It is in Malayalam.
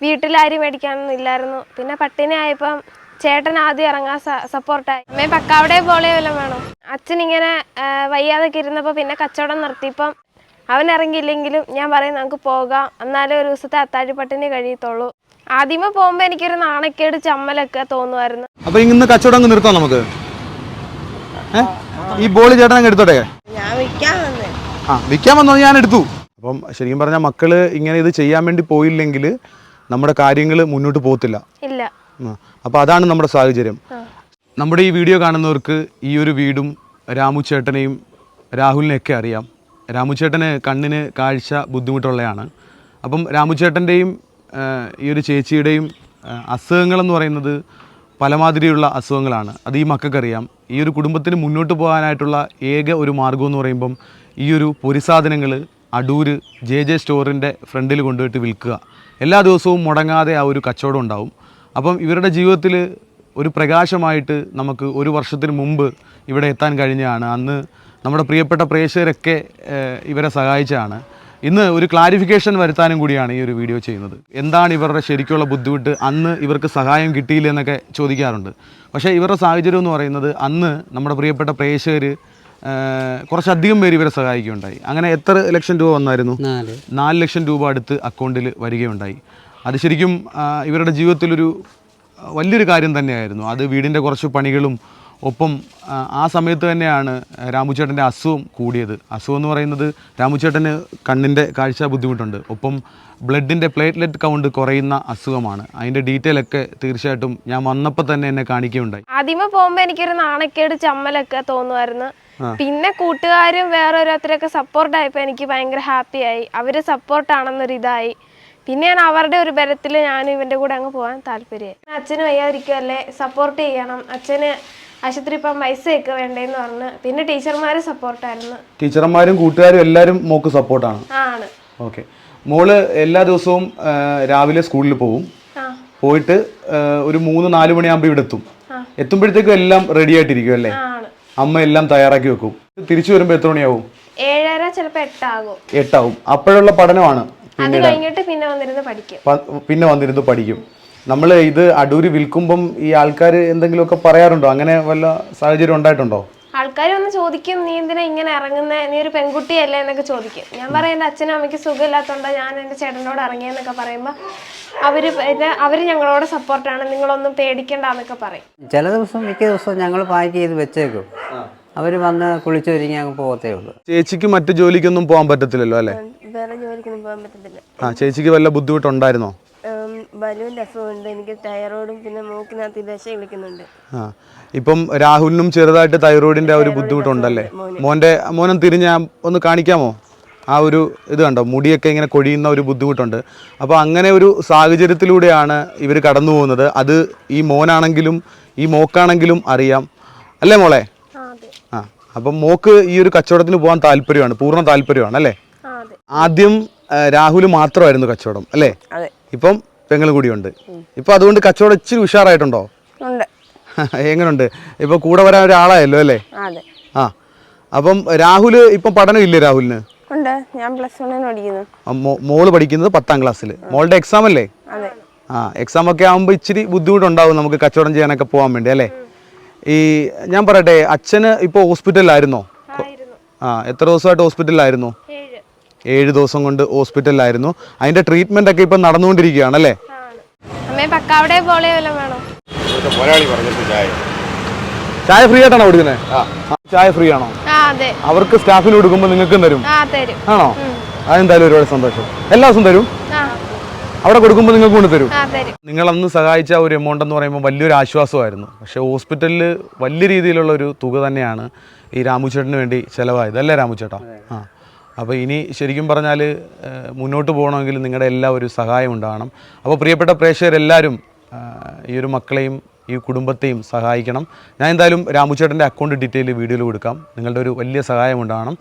വീട്ടിലാരും മേടിക്കാനൊന്നും ഇല്ലായിരുന്നു. പിന്നെ പട്ടിണി ആയപ്പം ചേട്ടൻ ആദ്യം ഇറങ്ങാൻ സപ്പോർട്ടായി അമ്മ പക്കാവിടെ പോലെ വല്ലതും വേണം? അച്ഛൻ ഇങ്ങനെ വയ്യാതൊക്കെ ഇരുന്നപ്പോൾ പിന്നെ കച്ചവടം നിർത്തിയപ്പം അവൻ ഇറങ്ങിയില്ലെങ്കിലും ഞാൻ പറയും നമുക്ക് പോകാം. എന്നാലേ ഒരു ദിവസത്തെ അത്താഴി പട്ടിണി കഴിയത്തുള്ളൂ. ആദ്യമേ പോകുമ്പോൾ എനിക്കൊരു നാണക്കേട് ചമ്മലൊക്കെ തോന്നുമായിരുന്നു. അപ്പൊ ഇന്ന് കച്ചവടം നിർത്താം നമുക്ക്? ഈ ബോൾ ചേട്ടൻ അങ്ങ് എടുത്തോട്ടെ? ഞാൻ വിൽക്കാൻ വന്നേ. ആ വിൽക്കാൻ വന്നോ? ഞാൻ എടുത്തു. അപ്പം ശരിക്കും പറഞ്ഞാൽ മക്കൾ ഇങ്ങനെ ഇത് ചെയ്യാൻ വേണ്ടി പോയില്ലെങ്കിൽ നമ്മുടെ കാര്യങ്ങൾ മുന്നോട്ട് പോകത്തില്ല. ഇല്ല. അപ്പോൾ അതാണ് നമ്മുടെ സാഹചര്യം. നമ്മുടെ ഈ വീഡിയോ കാണുന്നവർക്ക് ഈ ഒരു വീടും രാമു ചേട്ടനെയും രാഹുലിനെയൊക്കെ അറിയാം. രാമു ചേട്ടന് കണ്ണിന് കാഴ്ച ബുദ്ധിമുട്ടുള്ളതാണ് അപ്പം രാമു ചേട്ടന്റെയും ഈ ഒരു ചേച്ചിയുടെയും അസുഖങ്ങളെന്ന് പറയുന്നത് പലമാതിരിയുള്ള അസുഖങ്ങളാണ്. അത് ഈ മക്കൾക്കറിയാം. ഈ ഒരു കുടുംബത്തിന് മുന്നോട്ട് പോകാനായിട്ടുള്ള ഏക ഒരു മാർഗം എന്ന് പറയുമ്പം ഈ ഒരു പൊരിസാധനങ്ങൾ അടൂര് ജെ ജെ സ്റ്റോറിന്റെ ഫ്രണ്ടിൽ കൊണ്ടുപോയിട്ട് വിൽക്കുക. എല്ലാ ദിവസവും മുടങ്ങാതെ ആ ഒരു കച്ചവടം ഉണ്ടാവും. അപ്പം ഇവരുടെ ജീവിതത്തിൽ ഒരു പ്രകാശമായിട്ട് നമുക്ക് ഒരു വർഷത്തിന് മുമ്പ് ഇവിടെ എത്താൻ കഴിഞ്ഞതാണ് അന്ന് നമ്മുടെ പ്രിയപ്പെട്ട പ്രേക്ഷകരൊക്കെ ഇവരെ സഹായിച്ചതാണ്. ഇന്ന് ഒരു ക്ലാരിഫിക്കേഷൻ വരുത്താനും കൂടിയാണ് ഈ ഒരു വീഡിയോ ചെയ്യുന്നത്. എന്താണ് ഇവരുടെ ശരിക്കുള്ള ബുദ്ധിമുട്ട്? അന്ന് ഇവർക്ക് സഹായം കിട്ടിയില്ലെന്നൊക്കെ ചോദിക്കാറുണ്ട്. പക്ഷേ ഇവരുടെ സാഹചര്യം എന്ന് പറയുന്നത് അന്ന് നമ്മുടെ പ്രിയപ്പെട്ട പ്രേക്ഷകർ കുറച്ചധികം പേര് ഇവരെ സഹായിക്കുകയുണ്ടായി. അങ്ങനെ എത്ര ലക്ഷം രൂപ വന്നായിരുന്നു? നാല്. ലക്ഷം രൂപ അടുത്ത് അക്കൗണ്ടിൽ വരികയുണ്ടായി. അത് ശരിക്കും ഇവരുടെ ജീവിതത്തിലൊരു വലിയൊരു കാര്യം തന്നെയായിരുന്നു. അത് വീടിന്റെ കുറച്ച് പണികളും ഒപ്പം ആ, ആ സമയത്ത് തന്നെയാണ് രാമുചേട്ടന്റെ അസുഖം കൂടിയത്. അസുഖം എന്ന് പറയുന്നത് രാമുചേട്ടന് കണ്ണിന്റെ കാഴ്ച ബുദ്ധിമുട്ടുണ്ട്. ഒപ്പം ബ്ലഡിന്റെ പ്ലേറ്റ്ലെറ്റ് കൗണ്ട് കുറയുന്ന അസുഖമാണ്. അതിന്റെ ഡീറ്റെയിൽ ഒക്കെ തീർച്ചയായിട്ടും ഞാൻ വന്നപ്പോൾ തന്നെ എന്നെ കാണിക്കുകയുണ്ടായി. ആദ്യമേ പോകുമ്പോൾ എനിക്കൊരു നാണക്കേട് ചമ്മലൊക്കെ തോന്നുമായിരുന്നു. പിന്നെ കൂട്ടുകാരും വേറെ ഓരോരുത്തരൊക്കെ സപ്പോർട്ടായപ്പോൾ എനിക്ക് ഭയങ്കര ഹാപ്പി ആയി. അവർ സപ്പോർട്ട് ആണെന്നൊരു ഇതായി. പിന്നെ ഞാൻ അവരുടെ ഒരു ബലത്തിൽ ഞാൻ ഇവന്റെ കൂടെ അങ്ങ് പോകാൻ താല്പര്യമായി അച്ഛനും വയ്യാതിരിക്കുമല്ലേ സപ്പോർട്ട് ചെയ്യണം. അച്ഛന് ആശുപത്രി ഇപ്പം പൈസയൊക്കെ വേണ്ടേന്ന് പറഞ്ഞു പിന്നെ ടീച്ചർമാര് സപ്പോർട്ടായിരുന്നു ടീച്ചർമാരും കൂട്ടുകാരും എല്ലാരും മോക്ക് സപ്പോർട്ടാണ് ആണ്. ഓക്കെ. മോൾ എല്ലാ ദിവസവും ആ, രാവിലെ സ്കൂളിൽ പോകും പോയിട്ട് ആ, ഒരു മൂന്ന് നാല് മണിയാകുമ്പോൾ ഇവിടെ എത്തും എത്തുമ്പോഴത്തേക്കും എല്ലാം റെഡി ആയിട്ടിരിക്കും അല്ലേ? ആണ്. അമ്മ എല്ലാം തയ്യാറാക്കി വെക്കും. തിരിച്ചു വരുമ്പോൾ എത്ര മണിയാവും? ഏഴര ചിലപ്പോ എട്ടാകും. എട്ടാവും. അപ്പോഴുള്ള പഠനമാണ് അത് കഴിഞ്ഞിട്ട് പിന്നെ വന്നിരുന്ന് പഠിക്കും. പ- പിന്നെ വന്നിരുന്ന് പഠിക്കും. നമ്മൾ ഇത് അടൂര് വിൽക്കുമ്പം ഈ ആൾക്കാർ എന്തെങ്കിലുമൊക്കെ പറയാറുണ്ടോ? അങ്ങനെ വല്ല സാഹചര്യം ഉണ്ടായിട്ടുണ്ടോ? ആൾക്കാർ വന്ന് ചോദിക്കും നീ എന്തിനാ ഇങ്ങനെ ഇറങ്ങുന്നേ? നീ ഒരു പെൺകുട്ടിയല്ലേ? എന്നൊക്കെ ചോദിക്കും. ഞാൻ പറയും എന്റെ അച്ഛനും അമ്മയ്ക്ക് സുഖമില്ലാത്തതുകൊണ്ട് ഞാൻ എന്റെ ചേട്ടനോട് ഇറങ്ങിയെന്നൊക്കെ പറയുമ്പോൾ അവർ പിന്നെ അവർ ഞങ്ങളോട് സപ്പോർട്ടാണ് നിങ്ങളൊന്നും പേടിക്കണ്ടെന്നൊക്കെ പറയും. ചില ദിവസം മിക്ക ദിവസവും ഞങ്ങൾ പാക്ക് ചെയ്ത് വെച്ചേക്കും. അവർ വന്ന് കുളിച്ചൊരുങ്ങി അങ്ങ് പോകത്തേ ഉള്ളൂ. ചേച്ചിക്ക് മറ്റു ജോലിക്കൊന്നും പോകാൻ പറ്റത്തില്ലല്ലോ അല്ലേ? വേറെ ജോലിക്കൊന്നും പോകാൻ പറ്റത്തില്ല. ആ ചേച്ചിക്ക് വല്ല ബുദ്ധിമുട്ടുണ്ടായിരുന്നോ? ബലുവിന്റെ അസുഖമുണ്ട് എനിക്ക് തൈറോയിഡും പിന്നെ മൂക്കിനകത്ത് ദശ വിളിക്കുന്നുണ്ട് ആ ഇപ്പം രാഹുലിനും ചെറുതായിട്ട് തൈറോയിഡിന്റെ ആ ഒരു ബുദ്ധിമുട്ടുണ്ടല്ലേ? മോന്റെ മോനം തിരിഞ്ഞ ഒന്ന് കാണിക്കാമോ? ആ ഒരു ഇത് കണ്ടോ? മുടിയൊക്കെ ഇങ്ങനെ കൊഴിയുന്ന ഒരു ബുദ്ധിമുട്ടുണ്ട്. അപ്പോൾ അങ്ങനെ ഒരു സാഹചര്യത്തിലൂടെയാണ് ഇവർ കടന്നു പോകുന്നത്. അത് ഈ മോനാണെങ്കിലും ഈ മോക്കാണെങ്കിലും അറിയാം. അല്ലേ മോളെ? ആ അപ്പം മോക്ക് ഈ ഒരു കച്ചവടത്തിന് പോകാൻ താല്പര്യമാണ് പൂർണ താല്പര്യമാണ് അല്ലേ? അതെ. ആദ്യം ആ, രാഹുൽ മാത്രമായിരുന്നു കച്ചവടം അല്ലേ? അതെ. ഇപ്പം പെങ്ങളും കൂടിയുണ്ട് ഇപ്പൊ അതുകൊണ്ട് കച്ചവടം ഇച്ചിരി ഉഷാറായിട്ടുണ്ടോ? എങ്ങനുണ്ട്? ഇപ്പൊ കൂടെ വരാൻ ഒരാളായല്ലോ അല്ലേ? ആ. അപ്പം രാഹുൽ ഇപ്പം പഠനം ഇല്ലേ രാഹുലിന്? ഞാൻ പ്ലസ് പഠിക്കുന്നു. മോൾ പഠിക്കുന്നത് പത്താം ക്ലാസ്സിൽ മോളുടെ എക്സാം അല്ലേ? ആ എക്സാം ഒക്കെ ആകുമ്പോൾ ഇച്ചിരി ബുദ്ധിമുട്ടുണ്ടാവും നമുക്ക് കച്ചവടം ചെയ്യാനൊക്കെ പോകാൻ വേണ്ടി അല്ലേ? ഈ ഞാൻ പറയട്ടെ അച്ഛന് ഇപ്പോൾ ഹോസ്പിറ്റലിലായിരുന്നോ ആ എത്ര ദിവസമായിട്ട് ഹോസ്പിറ്റലിലായിരുന്നു ഏഴ് ദിവസം കൊണ്ട് ഹോസ്പിറ്റലിലായിരുന്നു. അതിന്റെ ട്രീറ്റ്മെന്റ് ഒക്കെ ഇപ്പൊ നടന്നുകൊണ്ടിരിക്കുകയാണ് അല്ലേ? ചായ. ഫ്രീ ആയിട്ടാണോ കൊടുക്കുന്നത് ചായ ഫ്രീ ആണോ? അതെ. അവർക്ക് സ്റ്റാഫിന് കൊടുക്കുമ്പോൾ നിങ്ങൾക്കും തരും. ആ തരും. ആണോ? അതെന്തായാലും ഒരുപാട് സന്തോഷം. എല്ലാ ദിവസവും തരും? ആ. അവിടെ കൊടുക്കുമ്പോൾ നിങ്ങൾക്ക് കൊണ്ട് തരും? ആ തരും. നിങ്ങൾ അന്ന് സഹായിച്ച ഒരു എമൗണ്ട് എന്ന് പറയുമ്പോൾ വലിയൊരു ആശ്വാസമായിരുന്നു. പക്ഷേ ഹോസ്പിറ്റലിൽ വലിയ രീതിയിലുള്ള ഒരു തുക തന്നെയാണ് ഈ രാമുചേട്ടന് വേണ്ടി ചിലവായത്. അല്ലേ രാമുചേട്ടാ? ആ. അപ്പോൾ ഇനി ശരിക്കും പറഞ്ഞാൽ മുന്നോട്ട് പോകണമെങ്കിൽ നിങ്ങളുടെ എല്ലാ ഒരു സഹായം ഉണ്ടാകണം. അപ്പോൾ പ്രിയപ്പെട്ട പ്രേക്ഷകരെല്ലാവരും ഈ ഒരു മക്കളെയും ഈ കുടുംബത്തെയും സഹായിക്കണം. ഞാൻ എന്തായാലും രാമുചേട്ടന്റെ അക്കൗണ്ട് ഡീറ്റെയിൽ വീഡിയോയിൽ കൊടുക്കാം. നിങ്ങളുടെ ഒരു വലിയ സഹായം ഉണ്ടാകണം.